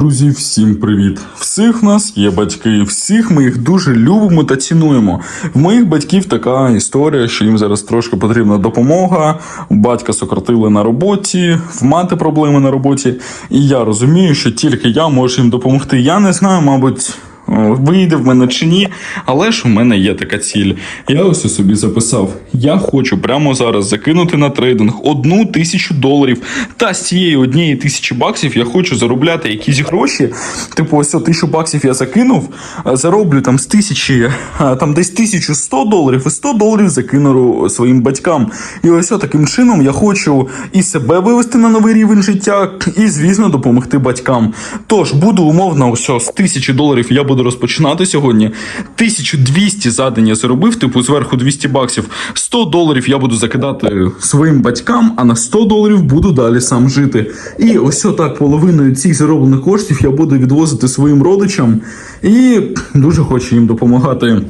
Друзі, всім привіт! Всіх нас є батьки, всіх ми їх дуже любимо та цінуємо. В моїх батьків така історія, що їм зараз трошки потрібна допомога. Батька сократили на роботі, в мати проблеми на роботі. І я розумію, що тільки я можу їм допомогти. Я не знаю, мабуть. Вийде в мене чи ні, але ж у мене є така ціль. Я ось собі записав. Я хочу прямо зараз закинути на трейдинг одну тисячу доларів. Та з цієї однієї тисячі баксів я хочу заробляти якісь гроші. Типу, ось тисячу баксів я закинув, зароблю там з тисячі, там десь 1100 доларів, і 100 доларів закину своїм батькам. І ось таким чином я хочу і себе вивести на новий рівень життя, і, звісно, допомогти батькам. Тож буду умовно, ось з тисячі доларів я буду розпочинати сьогодні. 1200 за день я заробив, типу зверху 200 баксів. 100 доларів я буду закидати своїм батькам, а на 100 доларів буду далі сам жити. І ось отак половиною цих зароблених коштів я буду відвозити своїм родичам і дуже хочу їм допомагати.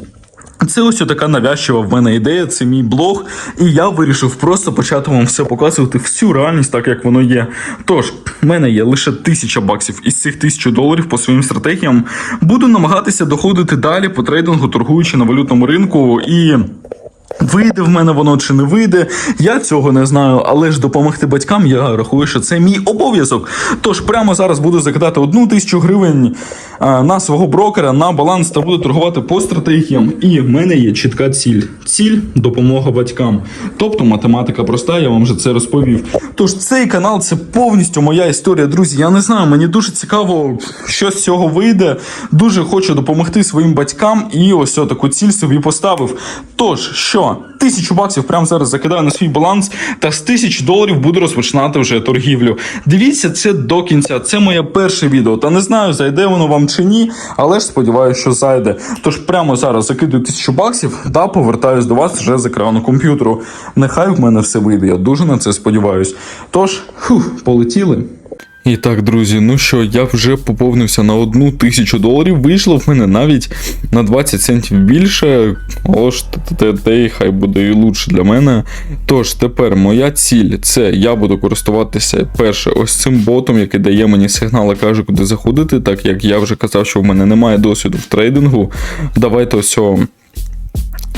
Це ось така навязчива в мене ідея, це мій блог, і я вирішив просто почати вам все показувати всю реальність, так як воно є. Тож, в мене є лише тисяча баксів із цих тисячу доларів по своїм стратегіям. Буду намагатися доходити далі по трейдингу, торгуючи на валютному ринку і. Вийде в мене воно чи не вийде, я цього не знаю, але ж допомогти батькам я рахую, що це мій обов'язок. Тож прямо зараз буду закидати одну тисячу гривень а, на свого брокера на баланс та буду торгувати по стратегіям. І в мене є чітка ціль. Ціль допомога батькам. Тобто математика проста, я вам вже це розповів. Тож цей канал це повністю моя історія, друзі. Я не знаю, мені дуже цікаво, що з цього вийде. Дуже хочу допомогти своїм батькам, і ось таку ціль собі поставив. Тож, що, тисячу баксів прямо зараз закидаю на свій баланс, та з тисяч доларів буду розпочинати вже торгівлю. Дивіться це до кінця. Це моє перше відео. Та не знаю, зайде воно вам чи ні, але ж сподіваюся, що зайде. Тож прямо зараз закидую тисячу баксів та повертаюсь до вас вже з екрану комп'ютеру. Нехай в мене все вийде. Я дуже на це сподіваюсь. Тож, фух, полетіли. І так, друзі, ну що, я вже поповнився на одну тисячу доларів. Вийшло в мене навіть на 20 центів більше. Але ж те, хай буде і лучше для мене. Тож, тепер моя ціль це я буду користуватися перше ось цим ботом, який дає мені сигнал і каже, куди заходити, так як я вже казав, що в мене немає досвіду в трейдингу. Давайте ось. о,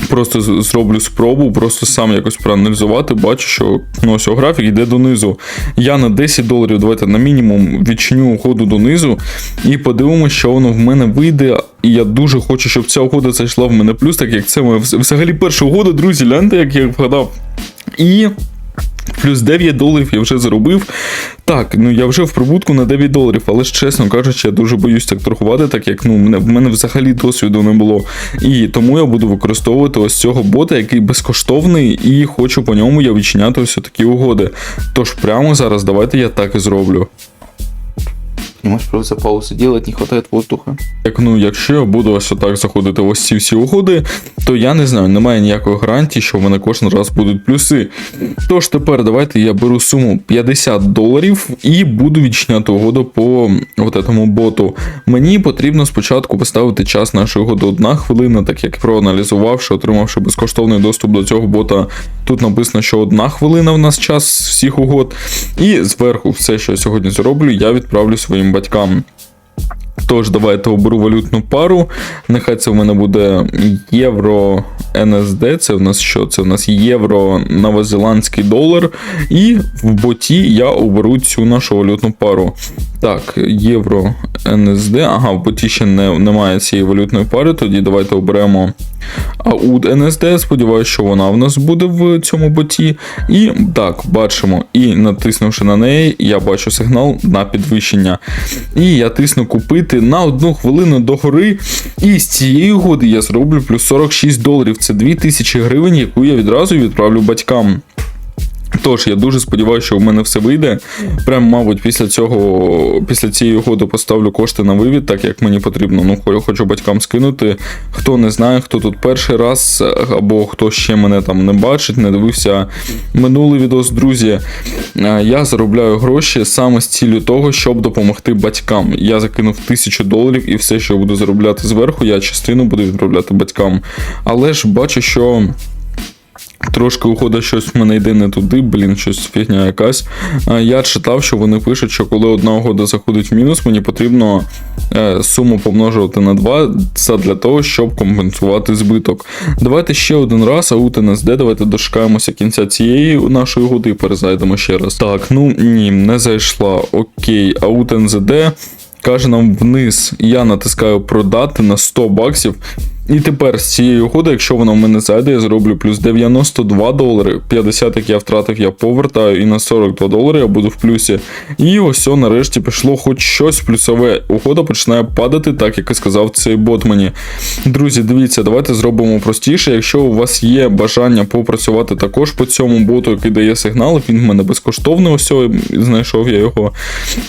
Просто зроблю спробу, просто сам якось проаналізувати. Бачу, що ну, ось графік йде донизу. Я на 10 доларів, давайте на мінімум відчиню угоду донизу і подивимося, що воно в мене вийде. І я дуже хочу, щоб ця угода зайшла в мене плюс, так як це моя взагалі перша угода, друзі, гляньте, як я вгадав. І Плюс 9 доларів я вже заробив. Так, ну я вже в прибутку на 9 доларів, але ж чесно кажучи, я дуже боюсь так торгувати, так як ну, в мене взагалі досвіду не було. І тому я буду використовувати ось цього бота, який безкоштовний, і хочу по ньому я відчиняти ось такі угоди. Тож прямо зараз давайте я так і зроблю. Не можешь просто паузу делать, не хватает воздуха. Як ну, якщо я буду ось отак заходити в ось ці всі угоди, то я не знаю, немає ніякої гарантії, що в мене кожен раз будуть плюси. Тож тепер давайте я беру суму 50 доларів і буду відчиняти угоду по от этому боту. Мені потрібно спочатку поставити час нашої угоди одна хвилина, так як проаналізувавши, отримавши безкоштовний доступ до цього бота. Тут написано, що одна хвилина в нас час всіх угод. І зверху все, що я сьогодні зроблю, я відправлю своїм батькам. Тож, давайте оберу валютну пару. Нехай це в мене буде євро NSD. Це в нас що? Це в нас євро новозеландський долар. І в боті я оберу цю нашу валютну пару. Так, євро NSD. Ага, в боті ще не, немає цієї валютної пари. Тоді давайте оберемо AUD NSD. Сподіваюся, що вона в нас буде в цьому боті. І так, бачимо. І натиснувши на неї, я бачу сигнал на підвищення. І я тисну купити на одну хвилину до гори. І з цієї угоди я зроблю плюс 46 доларів. Це 2000 гривень, яку я відразу відправлю батькам. Тож, я дуже сподіваюся, що в мене все вийде. Прям, мабуть, після цього, після цієї угоди поставлю кошти на вивід, так як мені потрібно. Ну, хочу батькам скинути. Хто не знає, хто тут перший раз, або хто ще мене там не бачить, не дивився минулий відос, друзі. е, Я заробляю гроші саме з ціллю того, щоб допомогти батькам. Я закинув тисячу доларів і все, що я буду заробляти зверху, я частину буду відправляти батькам. Але ж бачу, що Трошки ухода щось в мене йде не туди, блін, щось фігня якась. Е, Я читав, що вони пишуть, що коли одна угода заходить в мінус, мені потрібно е, суму помножувати на 2 це для того, щоб компенсувати збиток. Давайте ще один раз, аут НСД, давайте дошукаємося кінця цієї нашої угоди і перезайдемо ще раз. Так, ну ні, не зайшла. Окей, аут НЗД. Каже нам вниз, я натискаю продати на 100 баксів. І тепер з цієї угоди, якщо вона в мене зайде, я зроблю плюс 92 долари. 50, як я втратив, я повертаю, і на 42 долари я буду в плюсі. І ось нарешті пішло хоч щось плюсове. Угода починає падати, так як і сказав цей бот мені. Друзі, дивіться, давайте зробимо простіше. Якщо у вас є бажання попрацювати також по цьому боту, який дає сигнал, він в мене безкоштовний, ось знайшов я його.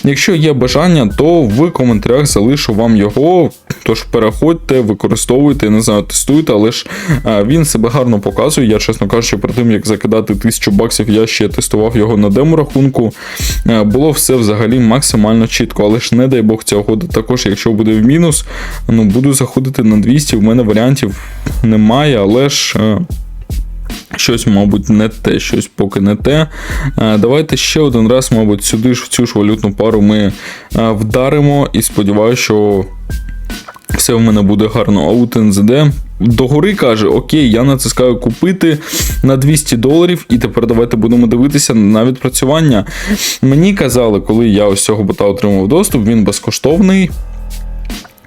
Якщо є бажання, то в коментарях залишу вам його. Тож переходьте, використовуйте, не знаю, тестуйте, але ж е, він себе гарно показує. Я, чесно кажучи, перед тим як закидати 1000 баксів, я ще тестував його на демо-рахунку. Е, Було все взагалі максимально чітко, але ж не дай Бог цього года. Також, якщо буде в мінус, ну буду заходити на 200. В мене варіантів немає, але ж. е, Щось, мабуть, не те, щось поки не те. Давайте ще один раз, мабуть, сюди ж в цю ж валютну пару ми вдаримо і сподіваюся, що все в мене буде гарно. Аут НЗД догори каже: Окей, я натискаю купити на 200 доларів, і тепер давайте будемо дивитися на відпрацювання. Мені казали, коли я ось цього бота отримав доступ, він безкоштовний.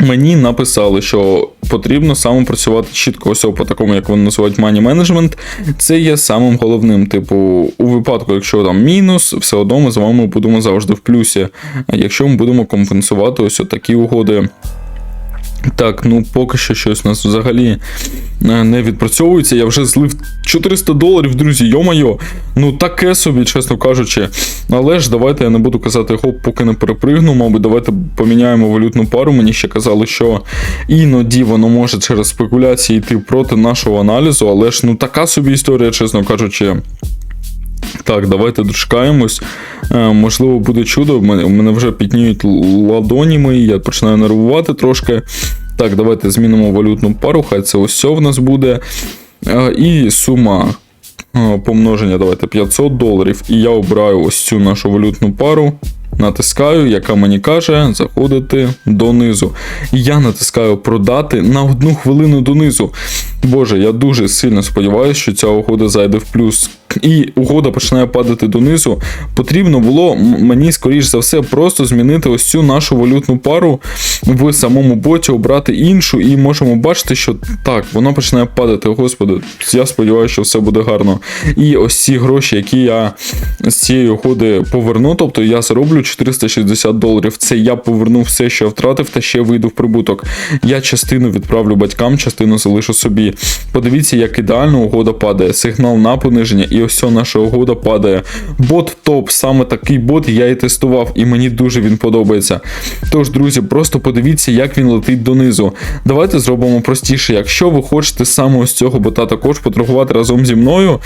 Мені написали, що потрібно саме працювати чітко ось по такому, як вони називають money management. Це є самим головним. Типу, у випадку, якщо там мінус, все одно ми з вами будемо завжди в плюсі. Якщо ми будемо компенсувати ось такі угоди. Так, ну поки що щось у нас взагалі е, не відпрацьовується. Я вже злив 400 доларів, друзі, йо-майо. Ну таке собі, чесно кажучи. Але ж давайте я не буду казати, хоп, поки не перепригну. Мабуть, давайте поміняємо валютну пару. Мені ще казали, що іноді воно може через спекуляції йти проти нашого аналізу, але ж ну така собі історія, чесно кажучи. Так, давайте дочекаємось. Е, можливо, буде чудо. У мене, вже підніють ладоні мої, я починаю нервувати трошки. Так, давайте змінимо валютну пару, хай це ось в нас буде. Е, і сума е, помноження, давайте 500 доларів. І я обираю ось цю нашу валютну пару. Натискаю, яка мені каже, заходити донизу. І я натискаю продати на одну хвилину донизу. Боже, я дуже сильно сподіваюся, що ця угода зайде в плюс. І угода починає падати донизу. Потрібно було мені, скоріш за все, просто змінити ось цю нашу валютну пару в самому боті, обрати іншу, і можемо бачити, що так, вона починає падати. Господи, я сподіваюся, що все буде гарно. І ось ці гроші, які я з цієї угоди поверну, тобто я зароблю 460 доларів. Це я поверну все, що я втратив, та ще вийду в прибуток. Я частину відправлю батькам, частину залишу собі. Подивіться, як ідеально угода падає. Сигнал на пониження, і ось наша угода падає. Бот топ, саме такий бот я і тестував, і мені дуже він подобається. Тож, друзі, просто подивіться, як він летить донизу. Давайте зробимо простіше. Якщо ви хочете саме ось цього бота також поторгувати разом зі мною,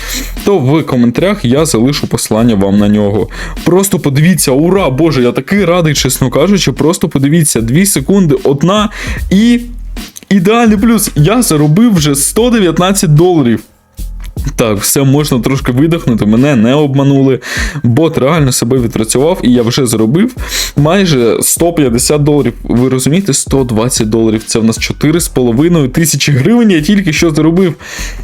то в коментарях я залишу посилання вам на нього. Просто подивіться, ура, боже, я такий радий, чесно кажучи. Просто подивіться, 2 секунди, одна і. Ідеальний плюс. Я заробив вже 119 доларів. Так, все можна трошки видихнути, мене не обманули. Бот реально себе відпрацював, і я вже заробив майже 150 доларів. Ви розумієте, 120 доларів. Це в нас 4,5 тисячі гривень. Я тільки що заробив.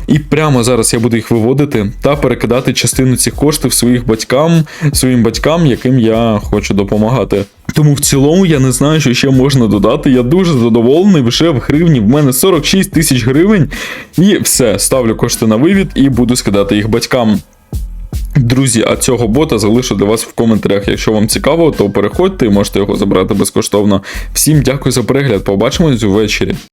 І прямо зараз я буду їх виводити та перекидати частину цих коштів своїх батькам, своїм батькам, яким я хочу допомагати. Тому в цілому я не знаю, що ще можна додати. Я дуже задоволений. Вже в гривні в мене 46 тисяч гривень. І все, ставлю кошти на вивід і буду скидати їх батькам. Друзі, а цього бота залишу для вас в коментарях. Якщо вам цікаво, то переходьте і можете його забрати безкоштовно. Всім дякую за перегляд. Побачимось ввечері.